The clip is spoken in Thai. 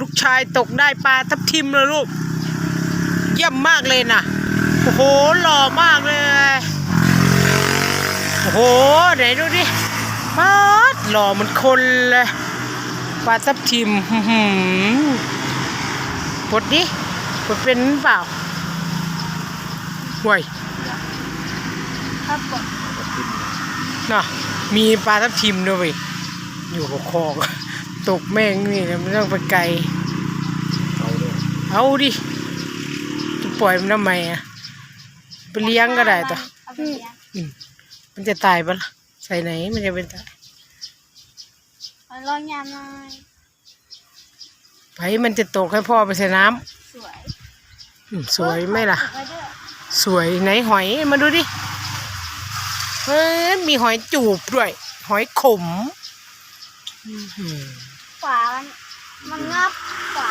ลูกชายตกได้ปลาทับทิมเลยลูก เยี่ยมมากเลยนะโอ้โหหล่อมากเลยโอ้โหไหนดูดิป๊าดหล่อเหมันคนเลยปลาทับทิมอื้อหือปลดดิปลดเป็นเปล่าห่วยครับผมน่ะมีปลาทับทิมด้วยเวยอยู่กับคลอง ตกแม่งนี่นะมันต้องไปไกลเอาด้วยเอาดิจะปล่อยมันทำไมอะไปเลี้ยงก็ได้ต่อเอาไปเลี้ยงอืมมันจะตายปะล่ะใส่ไหนมันจะเป็นตายเอาลองยามหน่อยไผมันจะตกให้พ่อไปใส่น้ำสวยอืมสวยไหมล่ะเก็บไว้ด้วยสวยไหนหอยมาดูดิเฮ้ยมีหอยจูบด้วย หอยขมอื้ ขวา มันงับขวา